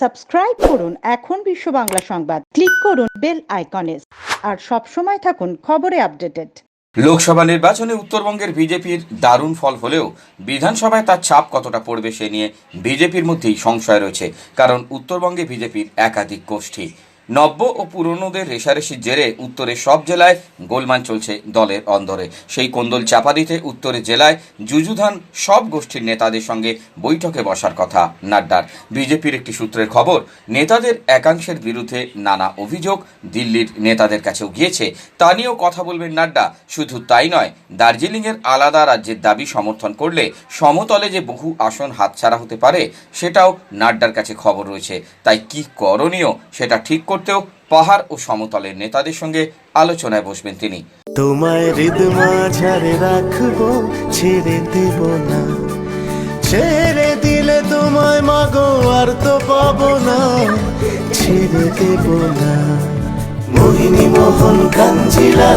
Subscribe করুন এখন বিশ্ব বাংলা সংবাদ। ক্লিক করুন বেল আইকনে। আর সব সময় থাকুন খবরে আপডেটেড। লোকসভা নির্বাচনে উত্তরবঙ্গের বিজেপির দারুণ ফল হলেও বিধানসভায় তার ছাপ কতটা পড়বে সে নিয়ে বিজেপির মধ্যেই সংশয় রয়েছে, কারণ উত্তরবঙ্গে বিজেপির একাধিক গোষ্ঠী। নব্য ও পুরনোদের রেশারেশির জেরে উত্তরের সব জেলায় গোলমাল চলছে দলের অন্দরে। সেই কোন্দল চাপা দিতে উত্তরের জেলায় যুযুধান সব গোষ্ঠীর নেতাদের সঙ্গে বৈঠকে বসার কথা নাড্ডার। বিজেপির একটি সূত্রের খবর, নেতাদের একাংশের বিরুদ্ধে নানা অভিযোগ দিল্লির নেতাদের কাছেও গিয়েছে। তা নিয়েও কথা বলবেন নাড্ডা। শুধু তাই নয়, দার্জিলিংয়ের আলাদা রাজ্যের দাবি সমর্থন করলে সমতলে যে বহু আসন হাতছাড়া হতে পারে, সেটাও নাড্ডার কাছে খবর রয়েছে। তাই কি করণীয় সেটা ঠিক করতেও পাহাড় ও সমতলের নেতাদের সঙ্গে আলোচনায় বসবেন তিনি। তোমায় হৃদ মাঝারে রাখব ছেড়ে দেব না। ছেড়ে দিলে তোমায় মাগো আর তো পাবো না। ছেড়ে দেব না। মোহিনী মোহন কাঞ্জিলা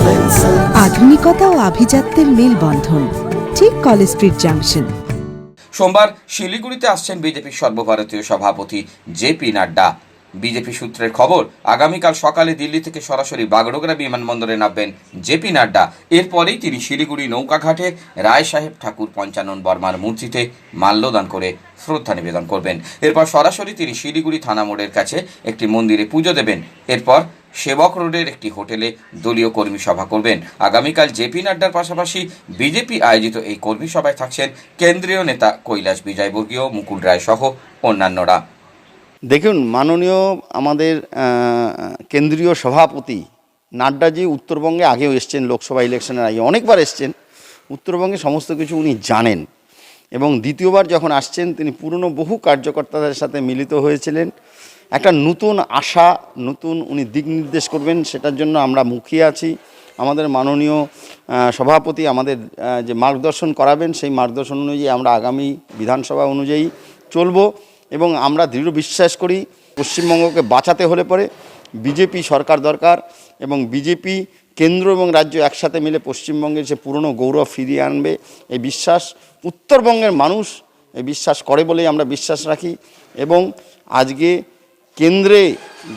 আধুনিকতা ও আভিজাত্যের মেলবন্ধন ঠিক কলেজ স্ট্রিট জাংশন। সোমবার শিলিগুড়িতে আসছেন বিজেপির সর্বভারতীয় সভাপতি জেপি নাড্ডা। বিজেপি সূত্রের খবর, আগামীকাল সকালে দিল্লি থেকে সরাসরি বাগডোগরা বিমানবন্দরে নামবেন জেপি নাড্ডা। এরপরেই তিনি শিলিগুড়ি নৌকাঘাটে, রায় সাহেব ঠাকুর পঞ্চানন বর্মার মূর্তিতে মাল্যদান করে শ্রদ্ধা নিবেদন করবেন। এরপর সরাসরি তিনি শিলিগুড়ি থানা মোড়ের কাছে একটি মন্দিরে পুজো দেবেন। এরপর সেবক রোডের একটি হোটেলে দলীয় কর্মী সভা করবেন। আগামীকাল জেপি নাড্ডার পাশাপাশি বিজেপি আয়োজিত এই কর্মী সভায় থাকছেন কেন্দ্রীয় নেতা কৈলাস বিজয়বর্গীয়, মুকুল রায় সহ অন্যান্যরা। দেখুন, মাননীয় আমাদের কেন্দ্রীয় সভাপতি নাড্ডাজি উত্তরবঙ্গে আগেও এসছেন লোকসভা ইলেকশনের আগে, অনেকবার এসছেন। উত্তরবঙ্গে সমস্ত কিছু উনি জানেন। এবং দ্বিতীয়বার যখন আসছেন, তিনি পুরনো বহু কার্যকর্তাদের সাথে মিলিত হয়েছিলেন। একটা নতুন আশা, নতুন উনি দিক নির্দেশ করবেন, সেটার জন্য আমরা মুখিয়ে আছি। আমাদের মাননীয় সভাপতি আমাদের যে মার্গদর্শন করাবেন, সেই মার্গদর্শন অনুযায়ী আমরা আগামী বিধানসভা অনুযায়ী চলবো। এবং আমরা দৃঢ় বিশ্বাস করি পশ্চিমবঙ্গকে বাঁচাতে হলে পরে বিজেপি সরকার দরকার এবং বিজেপি কেন্দ্র এবং রাজ্য একসাথে মিলে পশ্চিমবঙ্গের যে পুরনো গৌরব ফিরিয়ে আনবে এই বিশ্বাস উত্তরবঙ্গের মানুষ এই বিশ্বাস করে বলেই আমরা বিশ্বাস রাখি এবং আজকে কেন্দ্রে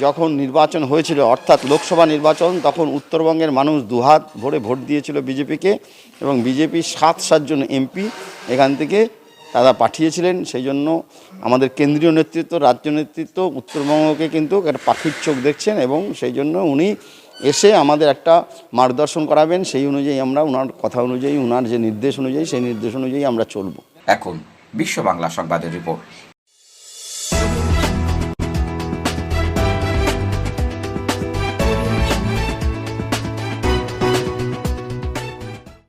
যখন নির্বাচন হয়েছিল, অর্থাৎ লোকসভা নির্বাচন, তখন উত্তরবঙ্গের মানুষ দুহাত ভরে ভোট দিয়েছিল বিজেপিকে এবং বিজেপি সাত সাতজন এমপি এখান থেকে তারা পাঠিয়েছিলেন, সেই জন্য আমাদের কেন্দ্রীয় নেতৃত্ব, রাজ্য নেতৃত্ব উত্তরবঙ্গকে কিন্তু একটা পাখির চোখ দেখছেন এবং সেই জন্য উনি এসে আমাদের একটা মার্গদর্শন করাবেন। সেই অনুযায়ী আমরা ওনার কথা অনুযায়ী ওনার যে নির্দেশ অনুযায়ী, সেই নির্দেশ অনুযায়ী আমরা চলব। এখন বিশ্ব বাংলা সংবাদের রিপোর্ট।